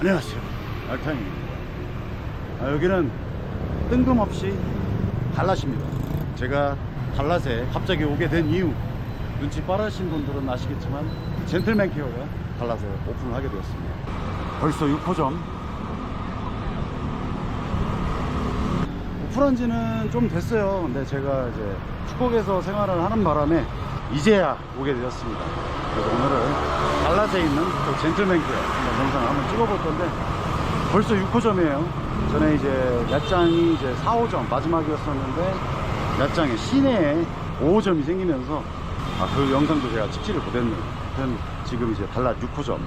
안녕하세요. 알탕입니다. 아, 여기는 뜬금없이 달랏입니다. 제가 달랏에 갑자기 오게 된 이유 눈치 빠르신 분들은 아시겠지만 젠틀맨 케어가 달랏에 오픈을 하게 되었습니다. 벌써 6호점 오픈한 지는 좀 됐어요. 근데 제가 이제 축곡에서 생활을 하는 바람에 이제야 오게 되었습니다. 그래서 오늘은 달랏에 있는 또 젠틀맨 한번 영상을 한번 찍어볼 건데 벌써 6호점이에요. 전에 이제 야짱이 이제 4호점 마지막이었었는데 야짱에 시내에 5호점이 생기면서 아, 그 영상도 제가 찍지를 못했네요. 지금 이제 달랏 6호점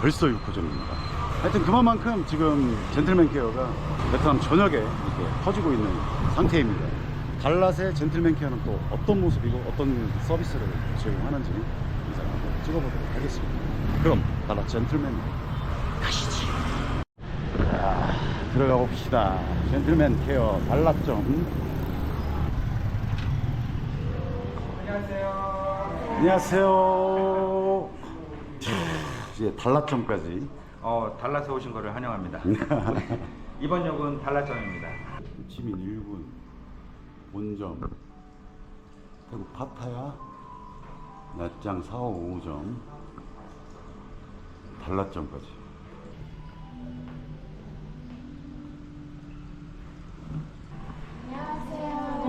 벌써 6호점입니다. 하여튼 그만큼 지금 젠틀맨 케어가 베트남 전역에 이렇게 퍼지고 있는 상태입니다. 달랏의 젠틀맨 케어는 또 어떤 모습이고 어떤 서비스를 제공하는지 영상을 한번 찍어보도록 하겠습니다. 그럼 달랏 젠틀맨 가시지. 자, 들어가 봅시다. 젠틀맨 케어 달랏점. 안녕하세요. 안녕하세요. 이제 달랏점까지. 어, 달라서 오신 거를 환영합니다. 이번 역은 달라점입니다. 지민 1군 본점 대구 파타야 낮장 4, 5, 5점 달랏점까지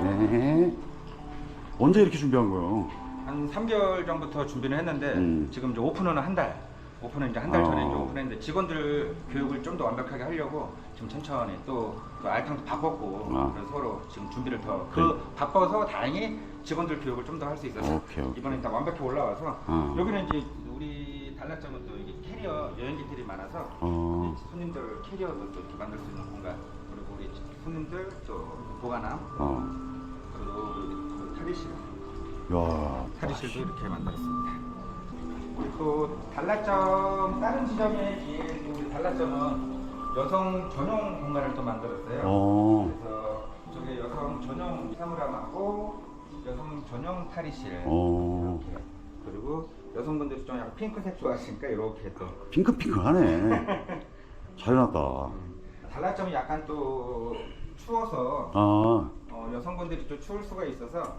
네 언제 이렇게 준비한 거예요? 한 3개월 전부터 준비를 했는데 음. 지금 이제 오픈은 한 달. 오픈은 이제 한 달 전에 어. 이제 오픈했는데 직원들 교육을 좀 더 완벽하게 하려고 지금 천천히 또, 또 알탕도 바꿨고 아. 그래서 서로 지금 준비를 더그 그래. 바빠서 다행히 직원들 교육을 좀 더 할 수 있어서 오케이, 오케이. 이번에 다 완벽히 올라와서 어. 여기는 이제 우리 달라점은 또 캐리어 여행기들이 많아서 어. 이제 손님들 캐리어도 또 이렇게 만들 수 있는 공간 그리고 우리 손님들 또 보관함 어. 그리고 또 탈의실 야 탈의실도 이렇게 만들었습니다. 그리고 또 달라점 다른 지점에 비해 또 우리 달라점은 여성 전용 공간을 또 만들었어요. 어. 그래서 저게 여성 전용 사물함하고 여성 전용 탈의실 어. 이렇게 그리고 여성분들이 좀 약간 핑크색 좋아하시니까 이렇게 또. 핑크핑크하네. 잘 해놨다. 달라점이 약간 또 추워서 아. 어, 여성분들이 또 추울 수가 있어서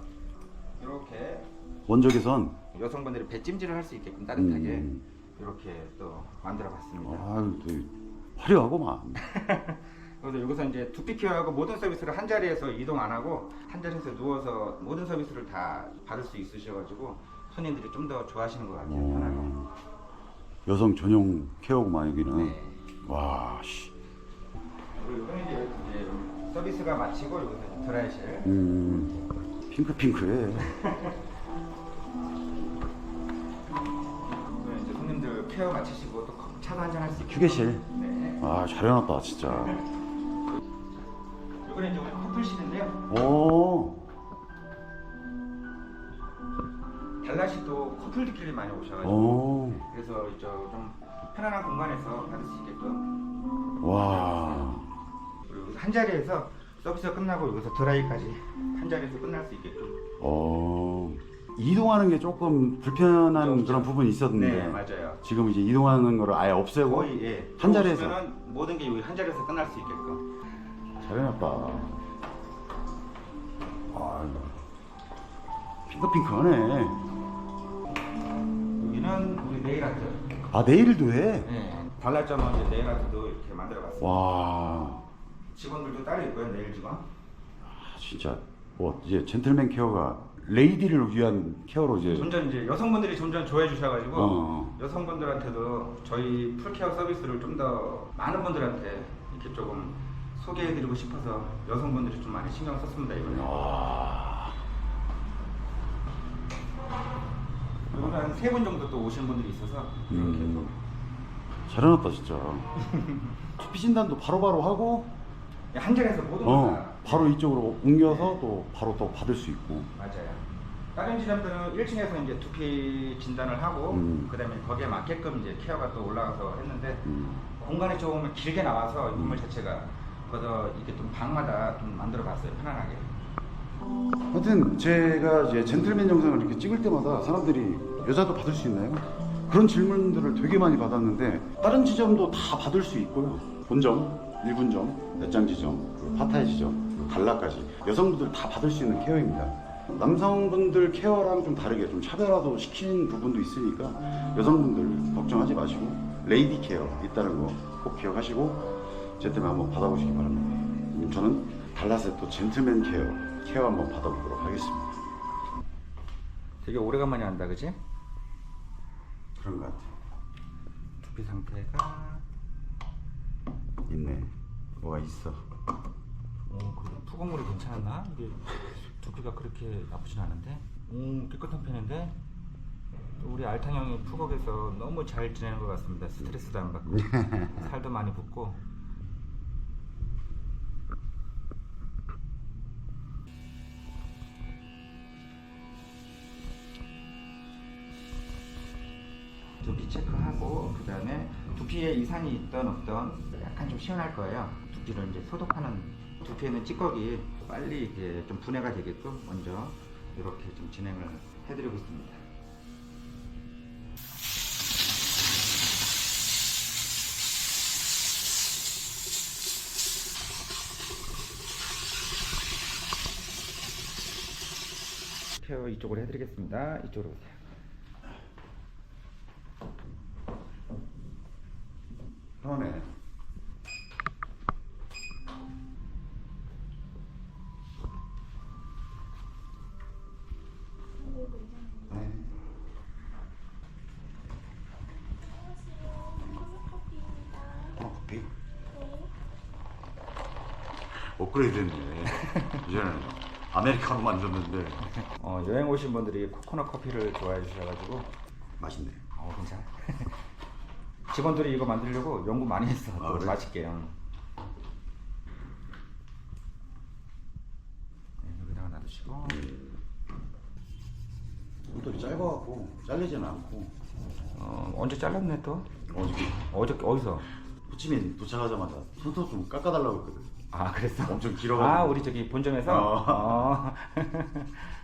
이렇게 원적에선? 여성분들이 배찜질을 할 수 있게끔 따뜻하게 음. 이렇게 또 만들어봤습니다. 또 화려하고만. 그래서 여기서 이제 두피 케어하고 모든 서비스를 한 자리에서 이동 안 하고 한 자리에서 누워서 모든 서비스를 다 받을 수 있으셔가지고 손님들이 좀 더 좋아하시는 것 같아요. 편하게. 어, 여성 전용 케어구만 여기는 네. 와 씨. 그리고 이거는 이제, 이제 서비스가 마치고 여기서 이제 드라이실. 음, 핑크핑크해 이거는 이제 손님들 케어 마치시고 또 차도 한잔 할 수 있게. 휴게실 네. 아 잘 해놨다 진짜 이거는 이제 커플실인데요. 오 달라시 또 커플들끼리 많이 오셔가지고 오. 그래서 이제 좀 편안한 공간에서 받을 수 있게끔 와 그리고 한 자리에서 서비스 가 끝나고 여기서 드라이까지 한 자리에서 끝날 수 있게끔 어. 이동하는 게 조금 불편한 그렇죠. 그런 부분이 있었는데 네 맞아요 지금 이제 이동하는 거를 아예 없애고 거의 예. 한 자리에서 들어오시면은 모든 게 여기 한 자리에서 끝날 수 있게끔 잘 해놨다 아유 핑크핑크하네 여기는 우리 네일 아트. 아 내일도 해? 네. 달라점은 이제 네일 아트도 이렇게 만들어봤습니다 와. 직원들도 따로 있고요 네일 직원. 아, 진짜. 뭐 이제 젠틀맨 케어가 레이디를 위한 케어로 이제 점점 이제 여성분들이 점점 좋아해 주셔가지고 어. 여성분들한테도 저희 풀케어 서비스를 좀 더 많은 분들한테 이렇게 조금 소개해드리고 싶어서 여성분들이 좀 많이 신경 썼습니다 이번에. 와 이번에 한세 분 정도 또 오시는 분들이 있어서 이렇게 음. 잘 해놨다 진짜 커피 진단도 바로바로 하고 또한 자리에서 모든 어 바로 이쪽으로 옮겨서 또 바로 또 받을 수 있고 맞아요. 다른 지점들은 1층에서 이제 두피 진단을 하고 음. 그다음에 거기에 맞게끔 이제 케어가 또 올라가서 했는데 음. 공간이 조금 길게 나와서 이 건물 자체가 거기서 이렇게 좀 방마다 좀 만들어 봤어요 편안하게. 하여튼 제가 이제 젠틀맨 영상을 이렇게 찍을 때마다 사람들이 여자도 받을 수 있나요? 그런 질문들을 되게 많이 받았는데 다른 지점도 다 받을 수 있고요. 본점, 1분점, 몇장 지점, 파타이 지점, 갈라까지 여성분들 다 받을 수 있는 케어입니다. 남성분들 케어랑 좀 다르게 좀 차별화도 시킨 부분도 있으니까 여성분들 걱정하지 마시고 레이디 케어 있다는 거 꼭 기억하시고 제 때문에 한번 받아보시기 바랍니다. 음, 저는 달라스의 또 젠틀맨 케어 케어 한번 받아보도록 하겠습니다. 되게 오래간만에 한다, 그지? 그런 것 같아요. 두피 상태가 있네. 뭐가 있어. 어, 그래도 푸건물이 괜찮았나? 이게 두피가 그렇게 나쁘진 않은데? 음, 깨끗한 편인데? 또 우리 알탕 형이 푸걱에서 너무 잘 지내는 것 같습니다. 스트레스도 안 받고 살도 많이 붙고 두피 체크 하고 그 다음에 두피에 이상이 있던 없던 약간 좀 시원할 거예요. 두피를 이제 소독하는 두피에는 찌꺼기 빨리 이게 좀 분해가 되게끔 먼저 이렇게 좀 진행을 해드리고 있습니다. 케어 이쪽으로 해드리겠습니다. 이쪽으로 오세요. 어, 커피? 업그레이드 됐네. 이제는 아메리카노만 줬는데 어, 여행 오신 분들이 코코넛 커피를 좋아해 주셔가지고 맛있네. 어 괜찮아. 직원들이 이거 만들려고 연구 많이 했어. 아, 또 그래? 맛있게. 응. 네, 여기다가 놔두시고 손톱이 짧아갖고 잘리지는 않고 어, 언제 잘랐네 또? 어저께 어저께 어디서? 호치민 도착하자마자 손톱 좀 깎아달라고 했거든. 아 그랬어? 엄청 길어가지고. 아 우리 저기 본점에서? 어. 어.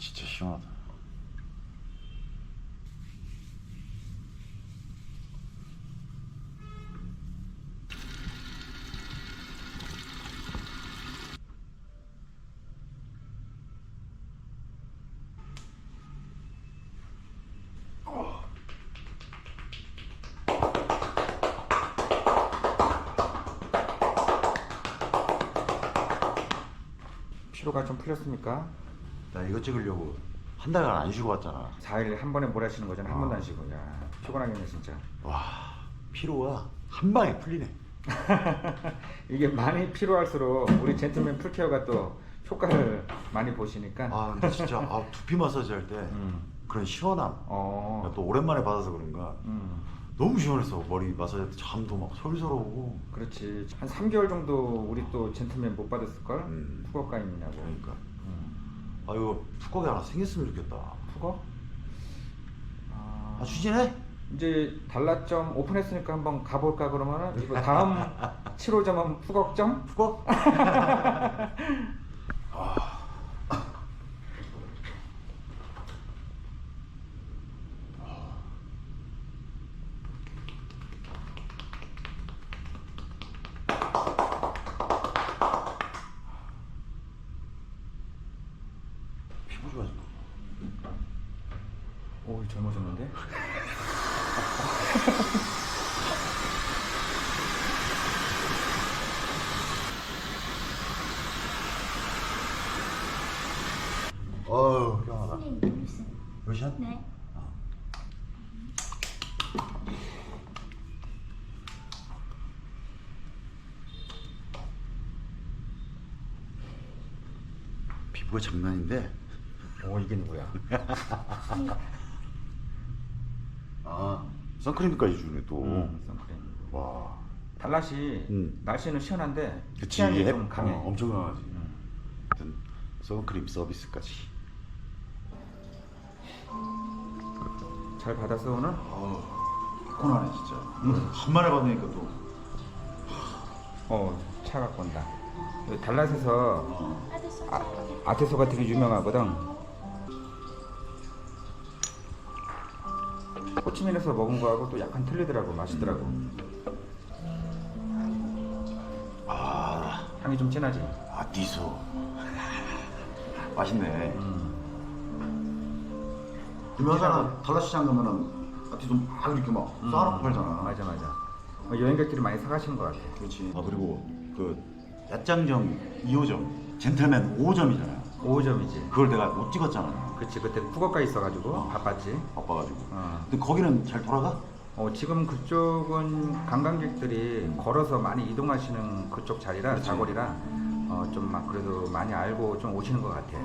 진짜 시원하다. 피로가 좀 풀렸습니까? 나 이거 찍으려고 한 달간 안 쉬고 왔잖아. 4일 한 번에 몰아치는 거잖아. 한 번도 안 쉬고. 야, 피곤하겠네 진짜. 와 피로가 한 방에 풀리네. 이게 많이 필요할수록 우리 젠틀맨 풀케어가 또 효과를 많이 보시니까. 아 근데 진짜 아, 두피 마사지 할 때 음. 그런 시원함. 어. 또 오랜만에 받아서 그런가 음. 너무 시원했어. 머리 마사지 할 때 잠도 막 솔솔 오고. 그렇지. 한 3개월 정도 우리 또 젠틀맨 못 받았을 걸. 음. 푸거가임이냐고. 그러니까 음. 아 이거 푸거기 하나 생겼으면 좋겠다. 푸거? 아, 아 추진해? 이제 달라점 오픈했으니까 한번 가볼까 그러면은 이거 다음 7호점은 푸걱점? 푸거? 어우 시원하다. 선생님 로션? 네 피부가 장난인데. 오 이게 누구야? 아 선크림까지 주네 또. 음, 선크림. 와. 달랏이 음. 날씨는 시원한데 그치 햇- 좀 강해. 어, 엄청 강하지. 음. 하여튼 선크림 서비스까지. 잘 받았어 오늘? 어우 피곤하네 진짜. 간만에 받으니까 또. 어 차가. 여기 달랏에서 어. 아, 아테소가 되게 유명하거든. 호치민에서 먹은 거하고 또 약간 틀리더라고 맛있더라고. 아, 향이 좀 진하지. 아 니소. 맛있네. 음. 유명하잖아. 달라시장 가면은 아티도 막 이렇게 막 쌓아놓고 팔잖아. 맞아 맞아. 어, 여행객들이 많이 사가시는 것 같아. 그렇지. 아 그리고 그 야짱점 2호점, 젠틀맨 5호점이잖아. 5호점이지. 그걸 내가 못 찍었잖아. 그치 그때 푸거가 있어가지고 어. 바빴지. 바빠가지고. 어. 근데 거기는 잘 돌아가? 어, 지금 그쪽은 관광객들이 걸어서 많이 이동하시는 그쪽 자리라 그치. 자거리라 어, 좀 막 그래도 많이 알고 좀 오시는 것 같아.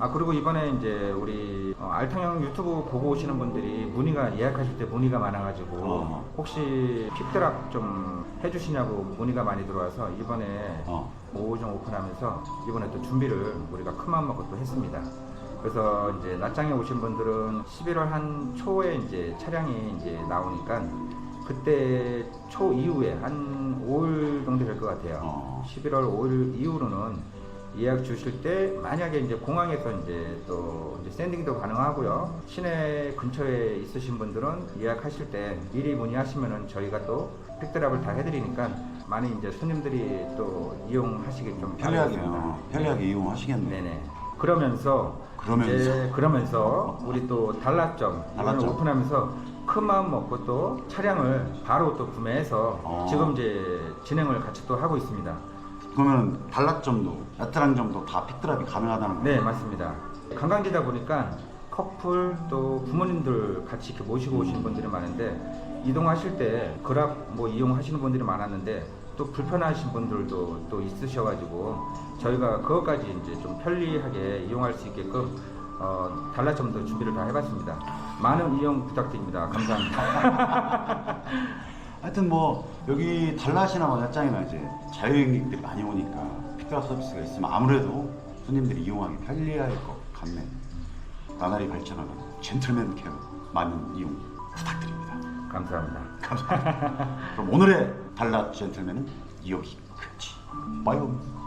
아 그리고 이번에 이제 우리 어, 알탕형 유튜브 보고 오시는 분들이 문의가 예약하실 때 문의가 많아가지고 어. 혹시 픽드랍 좀 해주시냐고 문의가 많이 들어와서 이번에 어. 5호점 오픈하면서 이번에 또 준비를 우리가 큰 마음 먹고 또 했습니다. 그래서 이제 낮장에 오신 분들은 11월 한 초에 이제 차량이 이제 나오니까 그때 초 이후에 한 5일 정도 될 것 같아요. 어. 11월 5일 이후로는 예약 주실 때 만약에 이제 공항에서 이제 또 이제 샌딩도 가능하고요. 시내 근처에 있으신 분들은 예약하실 때 미리 문의하시면은 저희가 또 픽드랍을 다 해드리니까 많이 이제 손님들이 또 이용하시기 좀 편리하게. 어, 편리하게 이용하시겠네. 네네. 그러면서 그러면서? 이제 그러면서 우리 또 달라점 이번에 달라점. 오픈하면서 큰 마음 먹고 또 차량을 바로 또 구매해서 어. 지금 이제 진행을 같이 또 하고 있습니다. 그러면 달랏점도, 야트랑점도 다 픽드랍이 가능하다는 거야? 네 맞습니다. 관광지다 보니까 커플 또 부모님들 같이 이렇게 모시고 오시는 분들이 많은데 이동하실 때 그랍 뭐 이용하시는 분들이 많았는데 또 불편하신 분들도 또 있으셔가지고 저희가 그것까지 이제 좀 편리하게 이용할 수 있게끔 어, 달라점도 준비를 다 해봤습니다. 많은 이용 부탁드립니다. 감사합니다. 하여튼 뭐 여기 달랏이나 뭐 야짱이나 이제 자유여행객들이 많이 오니까 픽드랍 서비스가 있으면 아무래도 손님들이 이용하기 편리할 것 같네. 나날이 발전하는 젠틀맨 케어 많은 이용 부탁드립니다. 감사합니다. 감사합니다. 그럼 오늘의 달랏 젠틀맨은 여기까지. 빠이요.